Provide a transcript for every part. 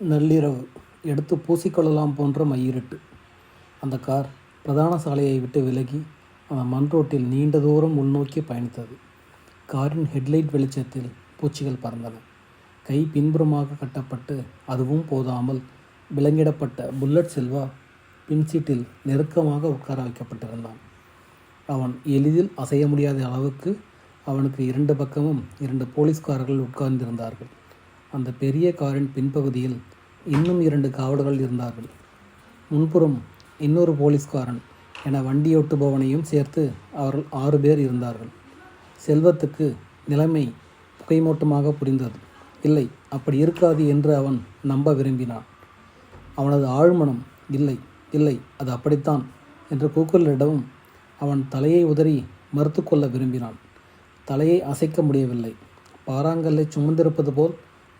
நள்ளிரவு எடுத்து பூசிக்கொள்ளலாம் போன்ற மையிருட்டு. அந்த கார் பிரதான சாலையை விட்டு விலகி அந்த மண் ரோட்டில் நீண்ட தூரம் உள்நோக்கி பயணித்தது. காரின் ஹெட்லைட் வெளிச்சத்தில் பூச்சிகள் பறந்தன. கை பின்புறமாக கட்டப்பட்டு அதுவும் போதாமல் விலங்கிடப்பட்ட புல்லட் செல்வா பின்சீட்டில் நெருக்கமாக உட்கார வைக்கப்பட்டிருந்தான். அவன் எளிதில் அசைய முடியாத அளவுக்கு அவனுக்கு இரண்டு பக்கமும் இரண்டு போலீஸ்காரர்கள் உட்கார்ந்திருந்தார்கள். அந்த பெரிய காரின் பின்பகுதியில் இன்னும் இரண்டு காவலர்கள் இருந்தார்கள். முன்புறம் இன்னொரு போலீஸ்காரன் என வண்டியோட்டுபவனையும் சேர்த்து அவர்கள் ஆறு பேர் இருந்தார்கள். செல்வத்துக்கு நிலைமை புகைமூட்டமாக புரிந்தது. இல்லை அப்படி இருக்காது என்று அவன் நம்ப விரும்பினான். அவனது ஆழ்மனம் இல்லை இல்லை அது அப்படித்தான் என்று கூக்குரலிடவும் அவன் தலையை உதறி மறுத்து கொள்ள விரும்பினான். தலையை அசைக்க முடியவில்லை. பாறாங்கல்லை சுமந்திருப்பது போல்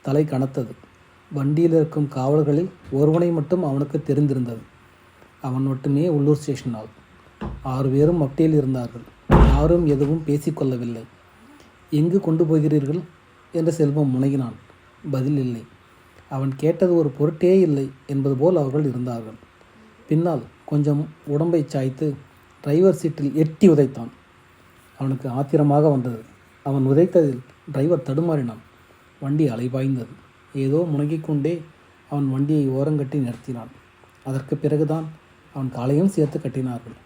தலை கனத்தது. வண்டியில் இருக்கும் காவலர்களில் ஒருவனை மட்டும் அவனுக்கு தெரிந்திருந்தது. அவன் மட்டுமே உள்ளூர் ஸ்டேஷன் ஆள் ஆறு பேரும் மப்டியில் இருந்தார்கள். யாரும் எதுவும் பேசிக்கொள்ளவில்லை எங்கு கொண்டு போகிறீர்கள்? என்று செல்வம் முனகினான். பதில் இல்லை. அவன் கேட்டது ஒரு பொருட்டே இல்லை என்பது போல் அவர்கள் இருந்தார்கள். பின்னால் கொஞ்சம் உடம்பை சாய்த்து டிரைவர் சீட்டில் எட்டி உதைத்தான். அவனுக்கு ஆத்திரமாக வந்தது. அவன் உதைத்ததில் டிரைவர் தடுமாறினான். வண்டி அலைபாய்ந்தது. ஏதோ முனகிக் கொண்டே அவன் வண்டியை ஓரங்கட்டி நிறுத்தினான். அதற்கு பிறகுதான் அவன் காலையும் சேர்த்து கட்டினார்கள்.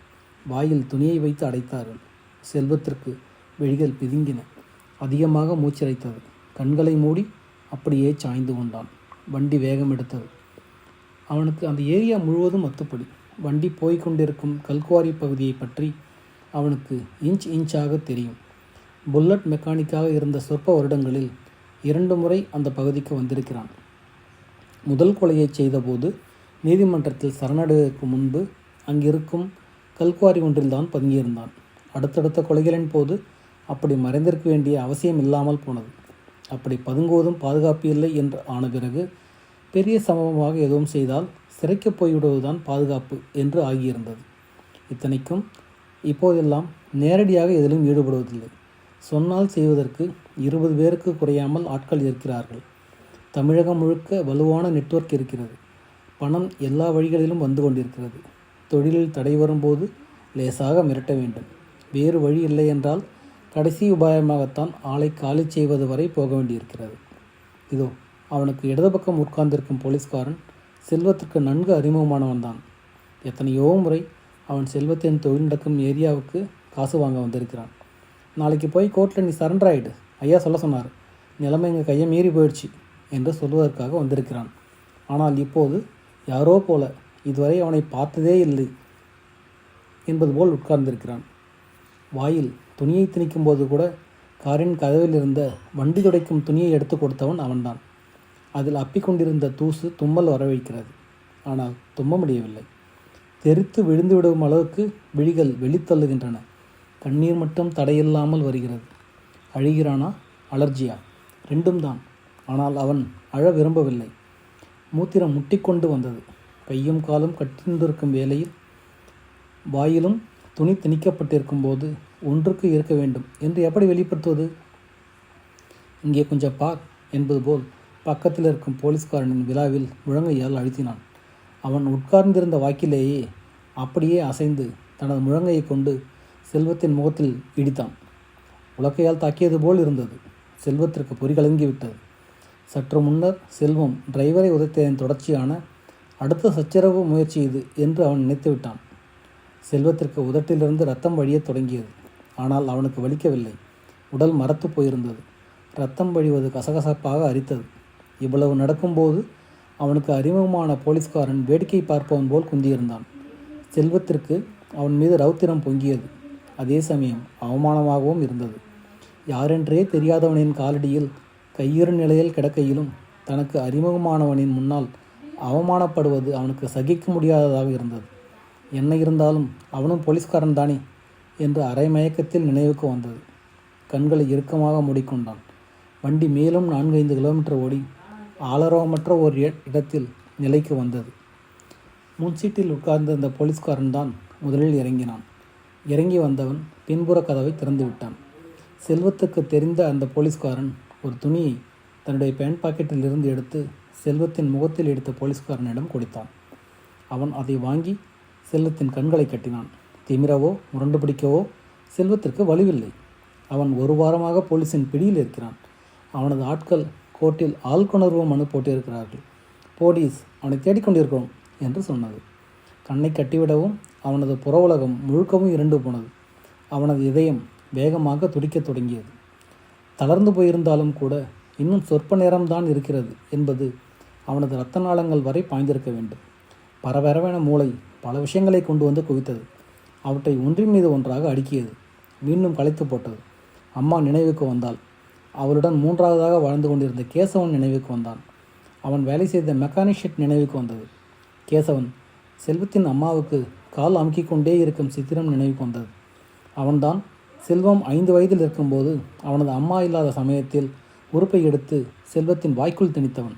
வாயில் துணியை வைத்து அடைத்தார்கள். செல்வத்திற்கு விழிகள் பிதுங்கின. அதிகமாக மூச்சிறைத்தது கண்களை மூடி அப்படியே சாய்ந்து கொண்டான். வண்டி வேகம் எடுத்தது. அவனுக்கு அந்த ஏரியா முழுவதும் அத்துப்படி. வண்டி போய்கொண்டிருக்கும் கல்குவாரி பகுதியை பற்றி அவனுக்கு இன்ச் இன்ச்சாக தெரியும். புல்லட் மெக்கானிக்காக இருந்த சொற்ப வருடங்களில் இரண்டு முறை அந்த பகுதிக்கு வந்திருக்கிறான். முதல் கொலையை செய்தபோது நீதிமன்றத்தில் சரணடைவதற்கு முன்பு அங்கிருக்கும் கல்குவாரி ஒன்றில்தான் பதுங்கியிருந்தான். அடுத்தடுத்த கொலைகளின் போது அப்படி மறைந்திருக்க வேண்டிய அவசியம் இல்லாமல் போனது. அப்படி பதுங்குவதும் பாதுகாப்பு இல்லை என்று ஆன பிறகு பெரிய சம்பவமாக எதுவும் செய்தால் சிறைக்கு போய்விடுவதுதான் பாதுகாப்பு என்று ஆகியிருந்தது. இத்தனைக்கும் இப்போதெல்லாம் நேரடியாக எதிலும் ஈடுபடுவதில்லை. சொன்னால் செய்வதற்கு இருபது பேருக்கு குறையாமல் ஆட்கள் இருக்கிறார்கள். தமிழகம் முழுக்க வலுவான நெட்வொர்க் இருக்கிறது. பணம் எல்லா வழிகளிலும் வந்து கொண்டிருக்கிறது. தொழிலில் தடை வரும்போது லேசாக மிரட்ட வேண்டும். வேறு வழி இல்லை என்றால் கடைசி உபாயமாகத்தான் ஆளை காலி செய்வது வரை போக வேண்டியிருக்கிறது. இதோ அவனுக்கு இடது பக்கம் உட்கார்ந்திருக்கும் போலீஸ்காரன் செல்வத்திற்கு நன்கு அறிமுகமானவன் தான். எத்தனையோ முறை அவன் செல்வத்தின் தொழில் நடக்கும் ஏரியாவுக்கு காசு வாங்க வந்திருக்கிறான். நாளைக்கு போய் கோர்ட்டில் நீ சரண்டர் ஆகிடு ஐயா சொல்ல சொன்னார் நிலைமை எங்கள் கையை மீறி போயிடுச்சு என்று சொல்வதற்காக வந்திருக்கிறான். ஆனால் இப்போது யாரோ போல இதுவரை அவனை பார்த்ததே இல்லை என்பது போல் உட்கார்ந்திருக்கிறான். வாயில் துணியை திணிக்கும் போது கூட காரின் கதவில் இருந்த வண்டி துடைக்கும் துணியை எடுத்து கொடுத்தவன் அவன்தான். அதில் அப்பிக்கொண்டிருந்த தூசு தும்மல் வரவைக்கிறது ஆனால் தும்ம முடியவில்லை. தெரித்து விழுந்து விடும் அளவுக்கு விழிகள் வெளித்தள்ளுகின்றன. கண்ணீர் மட்டும் தடையில்லாமல் வருகிறது. அழுகிறானா? அலர்ஜியா? ரெண்டும் தான் ஆனால் அவன் அழ விரும்பவில்லை. மூத்திரம் முட்டிக்கொண்டு வந்தது. கையும் காலும் கட்டிருந்திருக்கும் வேளையில் வாயிலும் துணி திணிக்கப்பட்டிருக்கும் போது ஒன்றுக்கு இருக்க வேண்டும். என்று எப்படி வெளிப்படுத்துவது? இங்கே கொஞ்சம் பார் என்பது போல் பக்கத்தில் இருக்கும் போலீஸ்காரனின் விழாவில் முழங்கையால் அழுத்தினான். அவன் உட்கார்ந்திருந்த வாக்கிலேயே அப்படியே அசைந்து தனது முழங்கையை கொண்டு செல்வத்தின் முகத்தில் இடித்தான். உலக்கையால் தாக்கியது போல் இருந்தது. செல்வத்திற்கு பொறி கலங்கிவிட்டது சற்று முன்னர் செல்வம் டிரைவரை உதைத்ததன் தொடர்ச்சியான அடுத்த சச்சரவு முயற்சி இது என்று அவன் நினைத்துவிட்டான் செல்வத்திற்கு உதட்டிலிருந்து ரத்தம் வழியத் தொடங்கியது. ஆனால் அவனுக்கு வலிக்கவில்லை. உடல் மரத்து போயிருந்தது. ரத்தம் வழிவது கசகசப்பாக அரித்தது. இவ்வளவு நடக்கும்போது அவனுக்கு அறிமுகமான போலீஸ்காரன் வேடிக்கை பார்ப்பவன் போல் குந்தியிருந்தான். செல்வத்திற்கு அவன் மீது ரௌத்திரம் பொங்கியது. அதே சமயம் அவமானமாகவும் இருந்தது. யாரென்றே தெரியாதவனின் காலடியில் கையுறு நிலையில் கிடக்கையிலும் தனக்கு அறிமுகமானவனின் முன்னால் அவமானப்படுவது அவனுக்கு சகிக்க முடியாததாக இருந்தது. என்ன இருந்தாலும் அவனும் போலீஸ்காரன் தானே? என்று அரை மயக்கத்தில் நினைவுக்கு வந்தது. கண்களை இறுக்கமாக மூடிக்கொண்டான். வண்டி மேலும் நான்கைந்து கிலோமீட்டர் ஓடி ஆளரவமற்ற ஒரு இடத்தில் நிலைக்கு வந்தது. முன்சீட்டில் உட்கார்ந்திருந்த உட்கார்ந்த போலீஸ்காரன் தான் முதலில் இறங்கினான். இறங்கி வந்தவன் பின்புற கதவை திறந்து விட்டான். செல்வத்துக்கு தெரிந்த அந்த போலீஸ்காரன் ஒரு துணியை தன்னுடைய பேண்ட் பாக்கெட்டில் இருந்து எடுத்து செல்வத்தின் முகத்தில் எடுத்த போலீஸ்காரனிடம் கொடுத்தான். அவன் அதை வாங்கி செல்வத்தின் கண்களை கட்டினான். திமிரவோ முரண்டு பிடிக்கவோ செல்வத்திற்கு வலுவில்லை. அவன் ஒரு வாரமாக போலீஸின் பிடியில் இருக்கிறான். அவனது ஆட்கள் கோர்ட்டில் ஆள்கொணர்வு மனு போட்டிருக்கிறார்கள். போலீஸ் அவனை தேடிக்கொண்டிருக்கிறோம் என்று சொன்னது. கண்ணை கட்டிவிடவும் அவனது புற உலகம் முழுக்கவும் இருண்டு போனது. அவனது இதயம் வேகமாக துடிக்கத் தொடங்கியது. தளர்ந்து போயிருந்தாலும் கூட இன்னும் சொற்ப நேரம்தான் இருக்கிறது என்பது அவனது இரத்த நாளங்கள் வரை பாய்ந்திருக்க வேண்டும். பரபரவென மூளை பல விஷயங்களை கொண்டு வந்து குவித்தது. அவற்றை ஒன்றின் மீது ஒன்றாக அடுக்கியது. மீண்டும் களைத்து போட்டது. அம்மா நினைவுக்கு வந்தாள். அவளுடன் மூன்றாவதாக வாழ்ந்து கொண்டிருந்த கேசவன் நினைவுக்கு வந்தான். அவன் வேலை செய்த மெக்கானிக்ஷிட் நினைவுக்கு வந்தது. கேசவன் செல்வத்தின் அம்மாவுக்கு கால் அமுக்கிக் கொண்டே இருக்கும் சித்திரம் நினைவுக்கு வந்தது. அவன்தான் செல்வம் ஐந்து வயதில் இருக்கும்போது அவனது அம்மா இல்லாத சமயத்தில் உறுப்பை எடுத்து செல்வத்தின் வாய்க்குள் திணித்தவன்.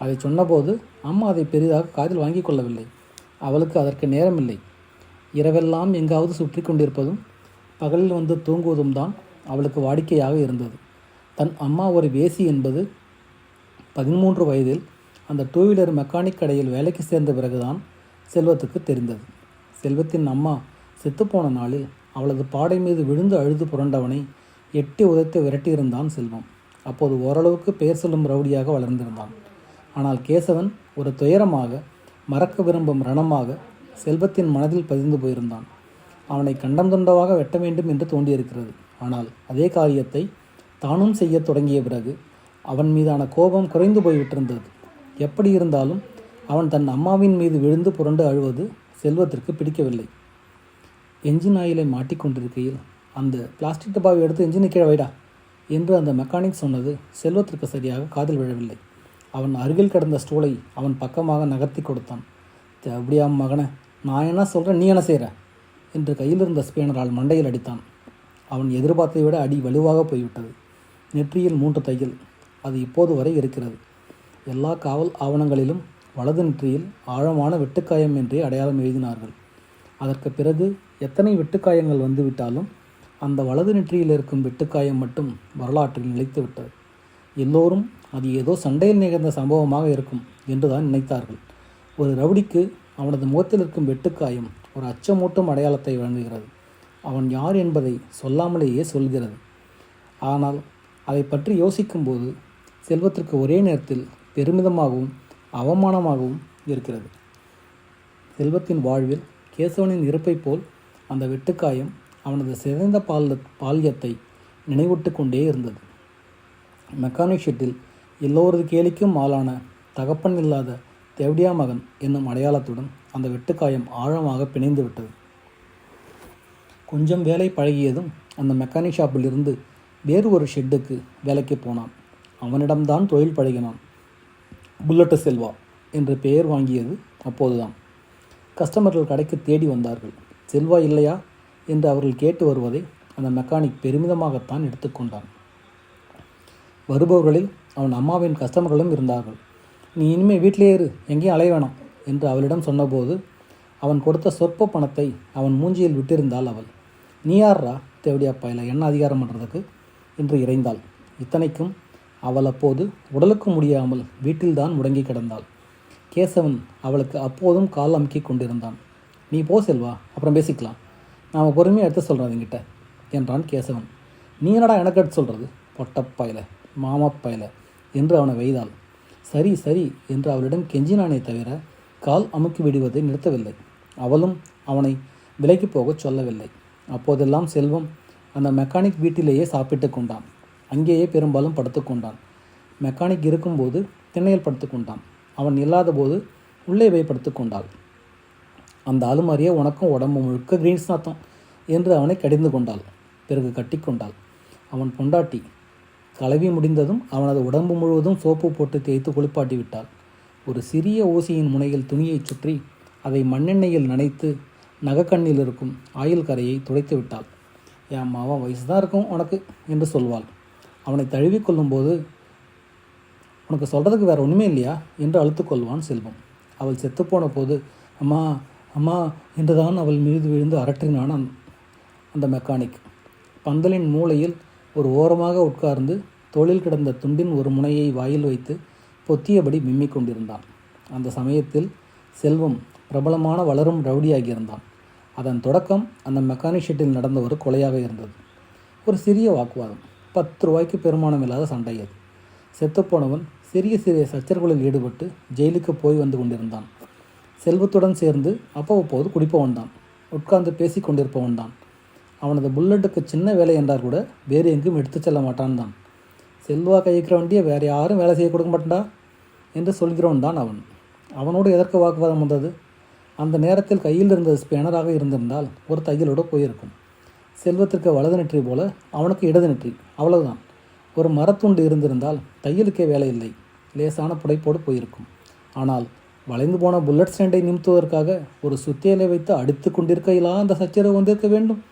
அதை சொன்னபோது அம்மா அதை பெரிதாக காதில் வாங்கி கொள்ளவில்லை. அவளுக்கு அதற்கு நேரமில்லை. இரவெல்லாம் எங்காவது சுற்றி கொண்டிருப்பதும் பகலில் வந்து தூங்குவதும் தான் அவளுக்கு வாடிக்கையாக இருந்தது. தன் அம்மா ஒரு வேசி என்பது பதிமூன்று வயதில் அந்த டூ வீலர் மெக்கானிக் கடையில் வேலைக்கு சேர்ந்த பிறகுதான் செல்வத்துக்கு தெரிந்தது. செல்வத்தின் அம்மா செத்துப்போன நாளில் அவளது பாடை மீது விழுந்து அழுது புரண்டவனை எட்டி உதைத்து விரட்டியிருந்தான் செல்வம். அப்போது ஓரளவுக்கு பெயர் சொல்லும் ரவுடியாக வளர்ந்திருந்தான். ஆனால் கேசவன் ஒரு துயரமாக மறக்க விரும்பும் ரணமாக செல்வத்தின் மனதில் பதிந்து போயிருந்தான். அவனை கண்டம் துண்டமாக வெட்ட வேண்டும் என்று தோண்டியிருக்கிறது. ஆனால் அதே காரியத்தை தானும் செய்யத் தொடங்கிய பிறகு அவன் மீதான கோபம் குறைந்து போய்விட்டிருந்தது. எப்படி இருந்தாலும் அவன் தன் அம்மாவின் மீது விழுந்து புரண்டு அழுவது செல்வத்திற்கு பிடிக்கவில்லை. என்ஜின் ஆயிலை மாட்டிக்கொண்டிருக்கையில் அந்த பிளாஸ்டிக் டப்பாவை எடுத்து என்ஜினை கீழே வைடா என்று அந்த மெக்கானிக் சொன்னது செல்வத்திற்கு சரியாக காதில் விழவில்லை. அவன் அருகில் கிடந்த ஸ்டூலை அவன் பக்கமாக நகர்த்தி கொடுத்தான். அப்படியா மகனே நான் என்ன சொல்கிறேன் நீ என்ன செய்கிற என்று கையில் இருந்த ஸ்பேனரால் மண்டையில் அடித்தான். அவன் எதிர்பார்த்ததை விட அடி வலுவாக போய்விட்டது. நெற்றியில் மூன்று தையல் அது இப்போது வரை இருக்கிறது. எல்லா காவல் ஆவணங்களிலும் வலது நெற்றியில் ஆழமான வெட்டுக்காயம் என்றே அடையாளம் எழுதினார்கள். அதற்கு பிறகு எத்தனை வெட்டுக்காயங்கள் வந்துவிட்டாலும் அந்த வலது நெற்றியில் இருக்கும் வெட்டுக்காயம் மட்டும் வரலாற்றில் நிலைத்து விட்டது எல்லோரும் அது ஏதோ சண்டையில் நிகழ்ந்த சம்பவமாக இருக்கும் என்றுதான் நினைத்தார்கள். ஒரு ரவுடிக்கு அவனது முகத்தில் இருக்கும் வெட்டுக்காயம் ஒரு அச்சமூட்டும் அடையாளத்தை வழங்குகிறது. அவன் யார் என்பதை சொல்லாமலேயே சொல்கிறது. ஆனால் அதை பற்றி யோசிக்கும்போது செல்வத்திற்கு ஒரே நேரத்தில் பெருமிதமாகவும் அவமானமாகவும் இருக்கிறது. செல்வத்தின் வாழ்வில் கேசவனின் இருப்பை போல் அந்த வெட்டுக்காயம் அவனது சிதைந்த பால் பால்யத்தை நினைவிட்டு கொண்டே இருந்தது. மெக்கானிக் ஷெட்டில் எல்லோரது கேலிக்கும் ஆளான தகப்பன் இல்லாத தேவடியா மகன் என்னும் அடையாளத்துடன் அந்த வெட்டுக்காயம் ஆழமாக பிணைந்து விட்டது. கொஞ்சம் வேலை பழகியதும் அந்த மெக்கானிக் ஷாப்பில் இருந்து வேறு ஒரு ஷெட்டுக்கு வேலைக்கு போனான். அவனிடம்தான் தொழில் பழகினான். புல்லட்டு செல்வா என்று பெயர் வாங்கியது அப்போதுதான். கஸ்டமர்கள் கடைக்கு தேடி வந்தார்கள். செல்வா இல்லையா என்று அவர்கள் கேட்டு வருவதை அந்த மெக்கானிக் பெருமிதமாகத்தான் எடுத்துக்கொண்டான். வருபவர்களில் அவன் அம்மாவின் கஸ்டமர்களும் இருந்தார்கள். நீ இனிமேல் வீட்டிலே இரு எங்கேயும் அலைய வேணாம் என்று அவளிடம் சொன்னபோது அவன் கொடுத்த சொற்ப பணத்தை அவன் மூஞ்சியில் விட்டிருந்தாள் அவள். நீ யார்ரா தேவடியா பயில என்ன அதிகாரம் பண்ணுறதுக்கு என்று இறைந்தாள். இத்தனைக்கும் அவள் அப்போது உடலுக்கு முடியாமல் வீட்டில்தான் முடங்கி கிடந்தாள். கேசவன் அவளுக்கு அப்போதும் கால் அமுக்கி கொண்டிருந்தான். நீ போ செல்வா அப்புறம் பேசிக்கலாம். நாம் பொறுமையாக எடுத்து சொல்கிறேன் என்கிட்ட என்றான் கேசவன். நீ என்னடா எனக்கு எடுத்து சொல்கிறது பொட்டப்பாயில மாமப்பாயில என்று அவனை வைதாள் சரி சரி என்று அவளிடம் கெஞ்சினானே தவிர கால் அமுக்கி விடுவதை நிறுத்தவில்லை. அவளும் அவனை விலைக்கு போகச் சொல்லவில்லை. அப்போதெல்லாம் செல்வம் அந்த மெக்கானிக் வீட்டிலேயே சாப்பிட்டு கொண்டான். அங்கேயே பெரும்பாலும் படுத்துக்கொண்டான் மெக்கானிக் இருக்கும்போது திண்ணையில் படுத்துக்கொண்டான் அவன் இல்லாதபோது உள்ளே போய் படுத்துக்கொண்டாள் அந்த அலுமாரியே உனக்கும் உடம்பு முழுக்க கிரீன்ஸ் நாத்தம் என்று அவனை கடிந்து கொண்டாள். பிறகு கட்டிக்கொண்டாள் அவன் பொண்டாட்டி. கலவி முடிந்ததும் அவனது உடம்பு முழுவதும் சோப்பு போட்டு தேய்த்து குளிப்பாட்டி விட்டாள். ஒரு சிறிய ஊசியின் முனையில் துணியைச் சுற்றி அதை மண்ணெண்ணெயில் நனைத்து நகக்கண்ணில் இருக்கும் ஆயில் கரையை துடைத்து விட்டாள். என் மாவன் வயசு தான் இருக்கும் உனக்கு என்று சொல்வாள். அவனை தழுவி கொள்ளும்போது உனக்கு சொல்கிறதுக்கு வேறு ஒன்றுமே இல்லையா? என்று அழுத்துக்கொள்வான் செல்வம். அவள் செத்துப்போன போது அம்மா அம்மா என்றுதான் அவள் மீது விழுந்து அரற்றினான் அந்த மெக்கானிக் பந்தலின் மூலையில் ஒரு ஓரமாக உட்கார்ந்து தோளில் கிடந்த துண்டின் ஒரு முனையை வாயில் வைத்து பொத்தியபடி மிம்மிக் கொண்டிருந்தான். அந்த சமயத்தில் செல்வம் பிரபலமான வளரும் ரவுடியாகியிருந்தான். அதன் தொடக்கம் அந்த மெக்கானிக் ஷெட்டில் நடந்த ஒரு கொலையாக இருந்தது. ஒரு சிறிய வாக்குவாதம். பத்து ரூபாய்க்கு பெருமானம் இல்லாத சண்டை அது. செத்துப்போனவன் சிறிய சிறிய சச்சரவுகளில் ஈடுபட்டு ஜெயிலுக்கு போய் வந்து கொண்டிருந்தான். செல்வத்துடன் சேர்ந்து அவ்வப்போது குடிப்பவன் தான். உட்கார்ந்து பேசி கொண்டிருப்பவன் தான். அவனது புல்லட்டுக்கு சின்ன வேலை என்றால் கூட வேறு எங்கும் எடுத்துச் செல்ல மாட்டான் தான். செல்வா கைக்கிற வண்டியை வேறு யாரும் வேலை செய்ய கொடுக்க மாட்டேன்டா? என்று சொல்கிறவன் தான் அவன். அவனோடு எதற்கு வாக்குவாதம் வந்தது? அந்த நேரத்தில் கையில் இருந்தது ஸ்பேனராக இருந்திருந்தால் ஒரு தையலோடு போயிருக்கும். செல்வத்திற்கு வலது நெற்றி போல அவனுக்கு இடது நெற்றி அவ்வளவுதான். ஒரு மரத்துண்டு இருந்திருந்தால் தையலுக்கே வேலை இல்லை. லேசான புடைப்போடு போயிருக்கும். ஆனால் வளைந்து போன புல்லட் ஸ்டாண்டை நிமித்துவதற்காக ஒரு சுத்தியலை வைத்து அடித்து கொண்டிருக்கையிலாம் அந்த சச்சரவு வந்திருக்க வேண்டும்?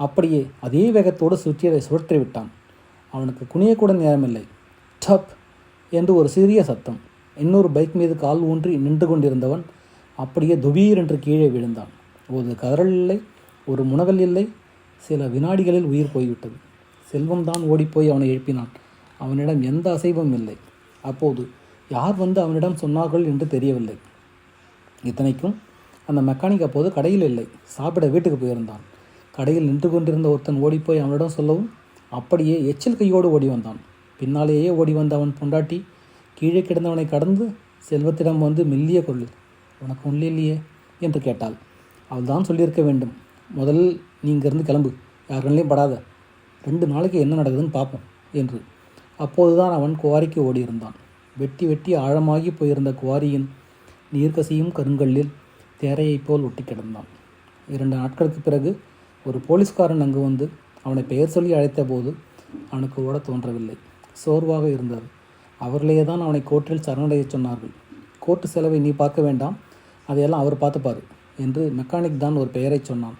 அப்படியே அதே வேகத்தோடு சுற்றியலை சுழற்றி விட்டான். அவனுக்கு குனியக்கூட நேரமில்லை. டப்! என்று ஒரு சிறிய சத்தம். இன்னொரு பைக் மீது கால் ஊன்றி நின்று கொண்டிருந்தவன் அப்படியே துபீர் என்று கீழே விழுந்தான். ஒரு கதறல் இல்லை ஒரு முனகல் இல்லை. சில வினாடிகளில் உயிர் போய்விட்டது. செல்வம் தான் ஓடிப்போய் அவனை எழுப்பினான். அவனிடம் எந்த அசைவும் இல்லை. அப்போது யார் வந்து அவனிடம் சொன்னார்கள் என்று தெரியவில்லை. இத்தனைக்கும் அந்த மெக்கானிக் அப்போது கடையில் இல்லை. சாப்பிட வீட்டுக்கு போயிருந்தான். கடையில் நின்று கொண்டிருந்த ஒருத்தன் ஓடிப்போய் அவனிடம் சொல்லவும் அப்படியே எச்சில் கையோடு ஓடி வந்தான். பின்னாலேயே ஓடி வந்த அவன் பொண்டாட்டி கீழே கிடந்தவனை கடந்து செல்வத்திடம் வந்து மெல்லிய கொள்ளு உனக்கு ஒன்றும் இல்லையே? என்று கேட்டாள். அவள் தான் சொல்லியிருக்க வேண்டும். முதல் நீ இங்கேருந்து கிளம்பு. யார் படாத. ரெண்டு நாளைக்கு என்ன நடக்குதுன்னு பார்ப்போம் என்று. அப்போதுதான் அவன் குவாரிக்கு ஓடியிருந்தான். வெட்டி வெட்டி ஆழமாகி போயிருந்த குவாரியின் நீர்க்கசியும் கருங்கல்லில் தேரையைப் போல் ஒட்டி கிடந்தான். இரண்டு நாட்களுக்கு பிறகு ஒரு போலீஸ்காரன் அங்கு வந்து அவனை பெயர் சொல்லி அழைத்தபோது அவனுக்கு ஓட தோன்றவில்லை. சோர்வாக இருந்தது அவர்களே தான் அவனை கோர்ட்டில் சரணடைய சொன்னார்கள். கோர்ட்டு செலவை நீ பார்க்க வேண்டாம். அதையெல்லாம் அவர் பார்த்துப்பார் என்று மெக்கானிக் தான் ஒரு பெயரை சொன்னான்.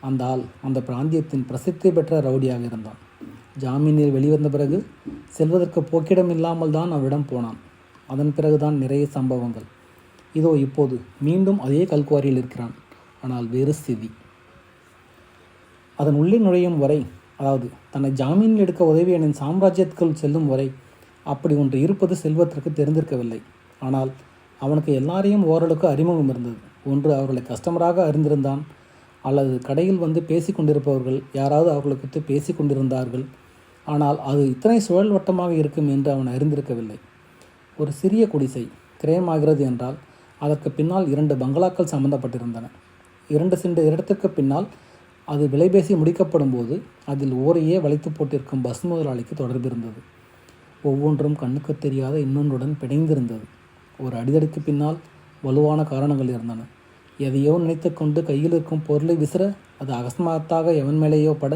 அந்த ஆள் அந்த பிராந்தியத்தின் பிரசித்தி பெற்ற ரவுடியாக இருந்தான். ஜாமீனில் வெளிவந்த பிறகு செல்வதற்கு போக்கிடம் இல்லாமல் தான் அவரிடம் போனான். அதன் பிறகுதான் நிறைய சம்பவங்கள். இதோ இப்போது மீண்டும் அதே கல்குவாரியில் இருக்கிறான். ஆனால் வேறு ஸ்திதி. அதன் உள்ளே நுழையும் வரை அதாவது தன்னை ஜாமீனில் எடுக்க உதவியனின் சாம்ராஜ்யத்துக்குள் செல்லும் வரை அப்படி ஒன்று இருப்பது செல்வத்திற்கு தெரிந்திருக்கவில்லை. ஆனால் அவனுக்கு எல்லாரையும் ஓரளவுக்கு அறிமுகம் இருந்தது. ஒன்று அவர்களை கஸ்டமராக அறிந்திருந்தான். அல்லது கடையில் வந்து பேசி கொண்டிருப்பவர்கள் யாராவது அவர்களை குறித்து பேசி கொண்டிருந்தார்கள். ஆனால் அது இத்தனை சுழல் வட்டமாக இருக்கும் என்று அவன் அறிந்திருக்கவில்லை. ஒரு சிறிய குடிசை கிரயமாகிறது என்றால் அதற்கு பின்னால் இரண்டு பங்களாக்கள் சம்பந்தப்பட்டிருந்தன. இரண்டு சென்ற இடத்திற்கு பின்னால் அது விலைபேசி முடிக்கப்படும் போது அதில் ஓரையே வளைத்து போட்டிருக்கும் பஸ் முதலாளிக்கு தொடர்பு இருந்தது. ஒவ்வொன்றும் கண்ணுக்கு தெரியாத இன்னொன்றுடன் பிணைந்திருந்தது. ஒரு அடிதடிக்கு பின்னால் வலுவான காரணங்கள் இருந்தன. எதையோ நினைத்து கொண்டு கையில் இருக்கும் பொருளை விசிற அது அகஸ்மாத்தாக எவன் மேலேயோ பட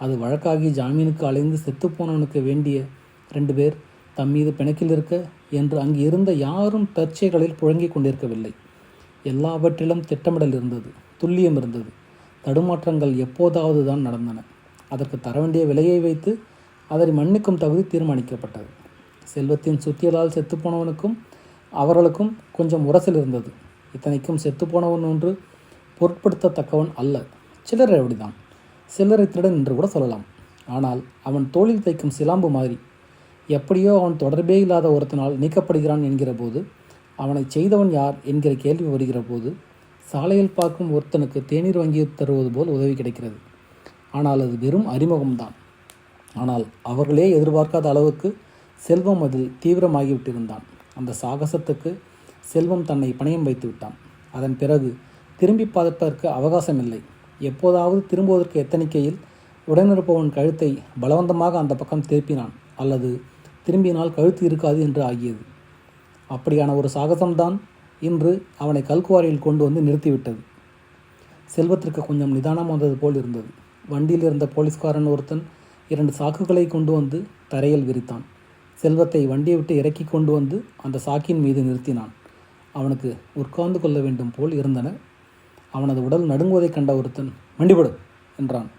அது வழக்காகி ஜாமீனுக்கு அலைந்து செத்துப்போனவனுக்கு வேண்டிய ரெண்டு பேர் தம் மீது பிணக்கில் இருக்க என்று அங்கு இருந்த யாரும் தற்செயல்களில் புழங்கிக் கொண்டிருக்கவில்லை. எல்லாவற்றிலும் திட்டமிடல் இருந்தது துல்லியம் இருந்தது. தடுமாற்றங்கள் எப்போதாவது தான் நடந்தன. அதற்கு தர வேண்டிய விலையை வைத்து அதனை மன்னிக்கும் தகுதி தீர்மானிக்கப்பட்டது. செல்வத்தின் சுத்தியலால் செத்துப்போனவனுக்கும் அவர்களுக்கும் கொஞ்சம் உரசல் இருந்தது. இத்தனைக்கும் செத்துப்போனவன் ஒன்று பொருட்படுத்தத்தக்கவன் அல்ல சிலர் அப்படிதான் சில்லறை திருடன் என்று கூட சொல்லலாம். ஆனால் அவன் தோளில் தைக்கும் சிலாம்பு மாதிரி. எப்படியோ அவன் தொடர்பே இல்லாத ஒருத்தனால் நீக்கப்படுகிறான் என்கிற போது அவனை செய்தவன் யார் என்கிற கேள்வி வருகிற போது சாலையில் பார்க்கும் ஒருத்தனுக்கு தேநீர் வாங்கி தருவது போல் உதவி கிடைக்கிறது. ஆனால் அது வெறும் அறிமுகம்தான். ஆனால் அவர்களே எதிர்பார்க்காத அளவுக்கு செல்வம் அதில் தீவிரமாகிவிட்டிருந்தான். அந்த சாகசத்துக்கு செல்வம் தன்னை பணயம் வைத்து விட்டான் அதன் பிறகு திரும்பி பார்ப்பதற்கு அவகாசம் இல்லை. எப்போதாவது திரும்புவதற்கு எத்தனிக்கையில் உடனிருப்பவன் கழுத்தை பலவந்தமாக அந்த பக்கம் திருப்பினான் அல்லது திரும்பினால் கழுத்து இருக்காது என்று ஆகியது. அப்படியான ஒரு சாகசம்தான் இன்று அவனை கல்குவாரியில் கொண்டு வந்து நிறுத்திவிட்டது. செல்வத்திற்கு கொஞ்சம் நிதானம் வந்தது போல் இருந்தது. வண்டியில் இருந்த போலீஸ்காரன் ஒருத்தன் இரண்டு சாக்குகளை கொண்டு வந்து தரையில் விரித்தான். செல்வத்தை வண்டியை விட்டு இறக்கி கொண்டு வந்து அந்த சாக்கின் மீது நிறுத்தினான். அவனுக்கு உட்கார்ந்து கொள்ள வேண்டும் போல் இருந்தன. அவனது உடல் நடுங்குவதைக் கண்ட ஒருத்தன் மண்டிபடு என்றான்.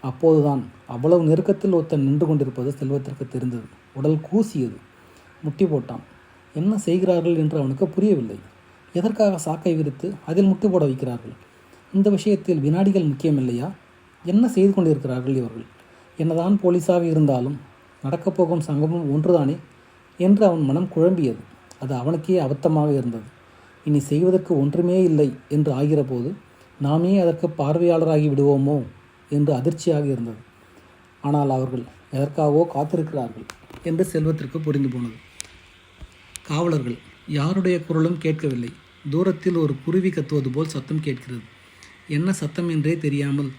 அப்போதுதான் அவ்வளவு நெருக்கத்தில் ஒருத்தன் நின்று கொண்டிருப்பது செல்வத்திற்கு தெரிந்தது. உடல் கூசியது. முட்டி போட்டான். என்ன செய்கிறார்கள்? என்று அவனுக்கு புரியவில்லை. எதற்காக சாக்கை விரித்து அதில் முட்டி போட வைக்கிறார்கள்? இந்த விஷயத்தில் வினாடிகள் முக்கியமில்லையா? என்ன செய்து கொண்டிருக்கிறார்கள் இவர்கள்? என்னதான் போலீஸாக இருந்தாலும் நடக்கப் போகும் சங்கமம் ஒன்றுதானே? என்று அவன் மனம் குழம்பியது. அது அவனுக்கே அபத்தமாக இருந்தது. இனி செய்வதற்கு ஒன்றுமே இல்லை என்று ஆகிறபோது நாமே அதற்கு பார்வையாளராகி விடுவோமோ என்று அதிர்ச்சியாக இருந்தது. ஆனால் அவர்கள் எதற்காகவோ காத்திருக்கிறார்கள் என்று செல்வத்திற்கு புரிந்து போனது. காவலர்கள் யாருடைய குரலும் கேட்கவில்லை. தூரத்தில் ஒரு குருவி கத்துவது போல் சத்தம் கேட்கிறது. என்ன சத்தம் என்றே தெரியாமல்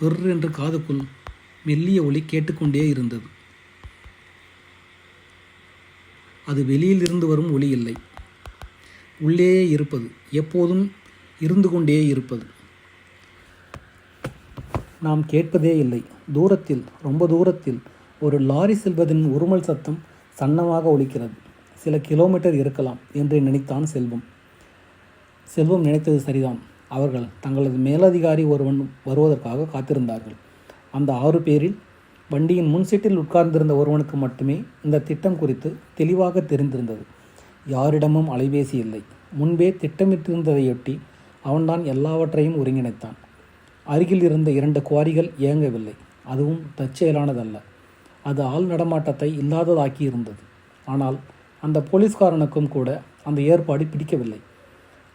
விர் என்று காதுக்குள் மெல்லிய ஒளி கேட்டுக்கொண்டே இருந்தது. அது வெளியில் இருந்து வரும் ஒளி இல்லை. உள்ளேயே இருப்பது எப்போதும் இருந்து கொண்டே இருப்பது. நாம் கேட்பதே இல்லை. தூரத்தில் ரொம்ப தூரத்தில் ஒரு லாரி செல்வதின் உருமல் சத்தம் சன்னமாக ஒலிக்கிறது. சில கிலோமீட்டர் இருக்கலாம் என்று நினைத்தான் செல்வம். செல்வம் நினைத்தது சரிதான். அவர்கள் தங்களது மேலதிகாரி ஒருவன் வருவதற்காக காத்திருந்தார்கள். அந்த ஆறு பேரில் வண்டியின் முன் சீட்டில் உட்கார்ந்திருந்த ஒருவனுக்கு மட்டுமே இந்த திட்டம் குறித்து தெளிவாக தெரிந்திருந்தது. யாரிடமும் அலைபேசி இல்லை. முன்பே திட்டமிட்டிருந்ததையொட்டி அவன்தான் எல்லாவற்றையும் ஒருங்கிணைத்தான். அருகில் இருந்த இரண்டு குவாரிகள் இயங்கவில்லை. அதுவும் தற்செயலானதல்ல. அது ஆள் நடமாட்டத்தை இல்லாததாக்கி இருந்தது ஆனால் அந்த போலீஸ்காரனுக்கும் கூட அந்த ஏற்பாடு பிடிக்கவில்லை.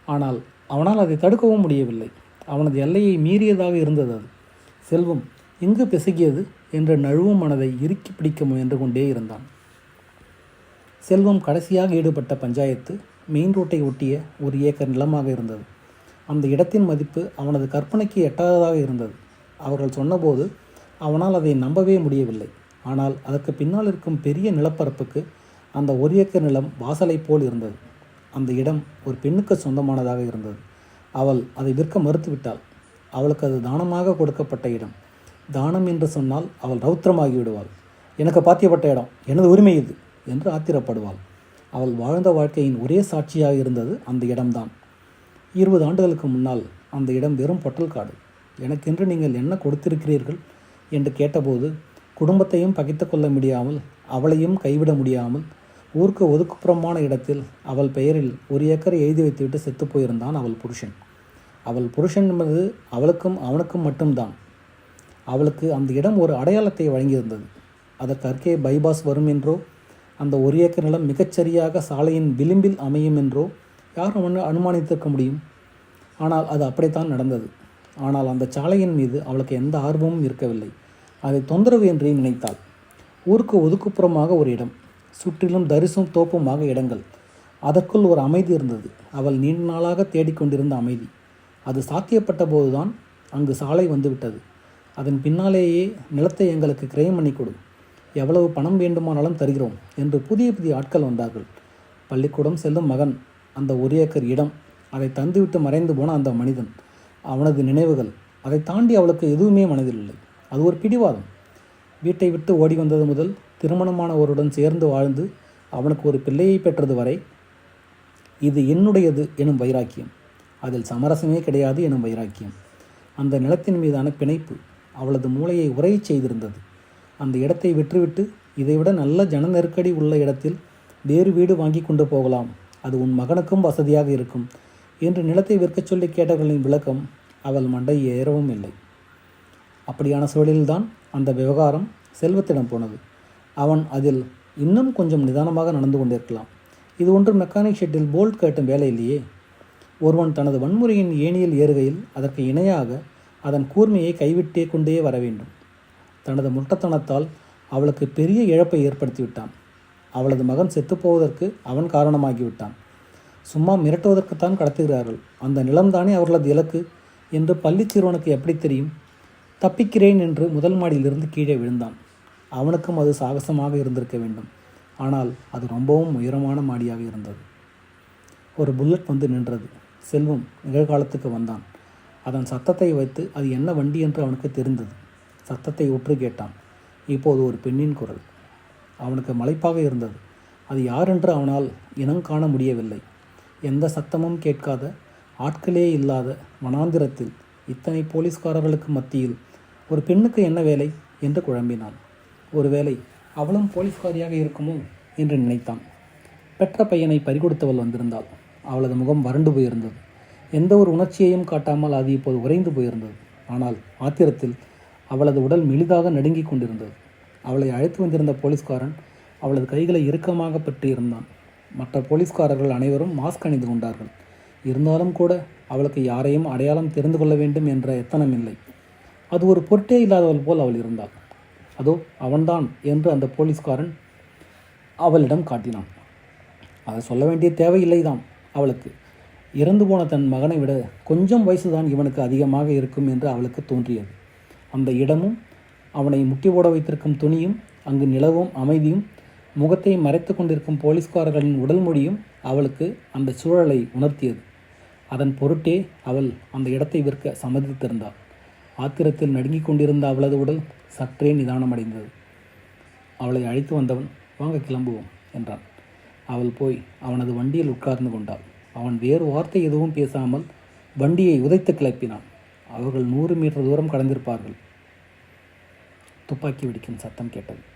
ஆனால் அவனால் அதை தடுக்கவும் முடியவில்லை. அவனது எல்லையை மீறியதாக இருந்தது அது. செல்வம் எங்கு பிசகியது? என்ற நழுவும் மனதை இறுக்கி பிடிக்க முயன்று கொண்டே இருந்தான். செல்வம் கடைசியாக ஈடுபட்ட பஞ்சாயத்து மெயின் ரோட்டை ஒட்டிய ஒரு ஏக்கர் நிலமாக இருந்தது. அந்த இடத்தின் மதிப்பு அவனது கற்பனைக்கு எட்டாததாக இருந்தது. அவர்கள் சொன்னபோது அவனால் அதை நம்பவே முடியவில்லை. ஆனால் அதற்கு பின்னால் இருக்கும் பெரிய நிலப்பரப்புக்கு அந்த ஒரு ஏக்கர் நிலம் வாசலை போல் இருந்தது. அந்த இடம் ஒரு பெண்ணுக்கு சொந்தமானதாக இருந்தது. அவள் அதை விற்க மறுத்துவிட்டாள். அவளுக்கு அது தானமாக கொடுக்கப்பட்ட இடம். தானம் என்று சொன்னால் அவள் ரௌத்திரமாகி விடுவாள் எனக்கு பாத்தியப்பட்ட இடம். எனது உரிமை இது. என்று ஆத்திரப்படுவாள். அவள் வாழ்ந்த வாழ்க்கையின் ஒரே சாட்சியாக இருந்தது அந்த இடம்தான். இருபது ஆண்டுகளுக்கு முன்னால் அந்த இடம் வெறும் பொட்டல் காடு. எனக்கென்று நீங்கள் என்ன கொடுத்திருக்கிறீர்கள்? என்று கேட்டபோது குடும்பத்தையும் பகித்து கொள்ள முடியாமல் அவளையும் கைவிட முடியாமல் ஊருக்கு ஒதுக்குப்புறமான இடத்தில் அவள் பெயரில் ஒரு ஏக்கரை எழுதி வைத்துவிட்டு செத்து போயிருந்தான் அவள் புருஷன். அவள் புருஷன் என்பது அவளுக்கும் அவனுக்கும் மட்டும்தான். அவளுக்கு அந்த இடம் ஒரு அடையாளத்தை வழங்கியிருந்தது. அதற்கு அருகே பைபாஸ் வரும் என்றோ அந்த ஒரு ஏக்கர் நிலம் மிகச்சரியாக சாலையின் விளிம்பில் அமையும் என்றோ யார் அனுமானித்திருக்க முடியும்? ஆனால் அது அப்படித்தான் நடந்தது. ஆனால் அந்த சாலையின் மீது அவளுக்கு எந்த ஆர்வமும் இருக்கவில்லை. அதை தொந்தரவு என்றே நினைத்தாள். ஊருக்கு ஒதுக்குப்புறமாக ஒரு இடம் சுற்றிலும் தரிசும் தோப்புமாக இடங்கள். அதற்குள் ஒரு அமைதி இருந்தது. அவள் நீண்ட நாளாக தேடிக்கொண்டிருந்த அமைதி. அது சாத்தியப்பட்ட போதுதான் அங்கு சாலை வந்துவிட்டது. அதன் பின்னாலேயே நிலத்தை எங்களுக்கு கிரயம் பண்ணி கொடு. எவ்வளவு பணம் வேண்டுமானாலும் தருகிறோம் என்று புதிய புதிய ஆட்கள் வந்தார்கள். பள்ளிக்கூடம் செல்லும் மகன் அந்த ஒரு ஏக்கர் இடம் அதை தந்துவிட்டு மறைந்து போன அந்த மனிதன் அவனது நினைவுகள் அதை தாண்டி அவளுக்கு எதுவுமே மனதில் இல்லை. அது ஒரு பிடிவாதம். வீட்டை விட்டு ஓடி வந்தது முதல் திருமணமானவருடன் சேர்ந்து வாழ்ந்து அவனுக்கு ஒரு பிள்ளையை பெற்றது வரை இது என்னுடையது எனும் வைராக்கியம். அதில் சமரசமே கிடையாது எனும் வைராக்கியம். அந்த நிலத்தின் மீதான பிணைப்பு அவளது மூளையை உரையச் செய்திருந்தது. அந்த இடத்தை விற்றுவிட்டு இதைவிட நல்ல ஜன நெருக்கடி உள்ள இடத்தில் வேறு வீடு வாங்கி கொண்டு போகலாம். அது உன் மகனுக்கும் வசதியாக இருக்கும் என்று நிலத்தை விற்கச் சொல்லி கேட்டவர்களின் விளக்கம் அவள் மண்டை ஏறவும் இல்லை. அப்படியான சூழலில்தான் அந்த விவகாரம் செல்வத்திடம் போனது. அவன் அதில் இன்னும் கொஞ்சம் நிதானமாக நடந்து கொண்டிருக்கலாம். இது ஒன்று மெக்கானிக் ஷெட்டில் போல்ட் கட்டும் வேலை இல்லையே. ஒருவன் தனது வன்முறையின் ஏணியில் ஏறுகையில் அதற்கு இணையாக அதன் கூர்மையை கைவிட்டே கொண்டே வர வேண்டும். தனது முட்டத்தனத்தால் அவளுக்கு பெரிய இழப்பை ஏற்படுத்திவிட்டான். அவளது மகன் செத்துப்போவதற்கு அவன் காரணமாகிவிட்டான். சும்மா மிரட்டுவதற்குத்தான் கடத்துகிறார்கள். அந்த நிலம்தானே அவர்களது இலக்கு என்று பள்ளி சிறுவனுக்கு எப்படி தெரியும்? தப்பிக்கிறேன் என்று முதல் மாடியிலிருந்து கீழே விழுந்தான். அவனுக்கும் அது சாகசமாக இருந்திருக்க வேண்டும். ஆனால் அது ரொம்பவும் உயரமான மாடியாக இருந்தது. ஒரு புல்லட் வந்து நின்றது. செல்வம் நிகழ்காலத்துக்கு வந்தான். அதன் சத்தத்தை வைத்து அது என்ன வண்டி என்று அவனுக்கு தெரிந்தது. சத்தத்தை உற்று கேட்டான். இப்போது ஒரு பெண்ணின் குரல். அவனுக்கு மலைப்பாக இருந்தது. அது யாரென்று அவனால் இனம் காண முடியவில்லை. எந்த சத்தமும் கேட்காத ஆட்களே இல்லாத வனாந்திரத்தில் இத்தனை போலீஸ்காரர்களுக்கு மத்தியில் ஒரு பெண்ணுக்கு என்ன வேலை என்று குழம்பினான். ஒருவேளை அவளும் போலீஸ்காரியாக இருக்குமோ என்று நினைத்தான். பெற்ற பையனை பறிகொடுத்தவள் வந்திருந்தாள். அவளது முகம் வறண்டு போயிருந்தது. எந்த ஒரு உணர்ச்சியையும் காட்டாமல் அது இப்போது உறைந்து போயிருந்தது. ஆனால் ஆத்திரத்தில் அவளது உடல் மெலிதாக நடுங்கிக் கொண்டிருந்தது. அவளை அழைத்து வந்திருந்த போலீஸ்காரன் அவளது கைகளை இறுக்கமாக பற்றியிருந்தான் மற்ற போலீஸ்காரர்கள் அனைவரும் மாஸ்க் அணிந்து கொண்டார்கள். இருந்தாலும் கூட அவளுக்கு யாரையும் அடையாளம் தெரிந்து கொள்ள வேண்டும் என்ற எத்தனம் இல்லை. அது ஒரு பொருட்டே இல்லாதவள் போல் அவள் இருந்தாள். அதோ அவன்தான் என்று அந்த போலீஸ்காரன் அவளிடம் காட்டினான். அதை சொல்ல வேண்டிய தேவையில்லைதான் அவளுக்கு. இறந்து போன தன் மகனை விட கொஞ்சம் வயசுதான் இவனுக்கு அதிகமாக இருக்கும் என்று அவளுக்கு தோன்றியது. அந்த இடமும் அவனை முட்டி போட வைத்திருக்கும் துணியும் அங்கு நிலவும் அமைதியும் முகத்தை மறைத்து கொண்டிருக்கும் போலீஸ்காரர்களின் உடல் மொழியும் அவளுக்கு அந்த சூழலை உணர்த்தியது. அதன் பொருட்டே அவள் அந்த இடத்தை விற்க சம்மதித்திருந்தாள். ஆத்திரத்தில் நடுங்கிக் கொண்டிருந்த அவளது உடல் சற்றே நிதானமடைந்தது. அவளை அழைத்து வந்தவன் வாங்க கிளம்புவோம் என்றான். அவள் போய் அவனது வண்டியில் உட்கார்ந்து கொண்டாள். அவன் வேறு வார்த்தை எதுவும் பேசாமல் வண்டியை உதைத்து கிளப்பினான். அவர்கள் நூறு மீட்டர் தூரம் கடந்திருப்பார்கள். துப்பாக்கி வெடிக்கும் சத்தம் கேட்டது.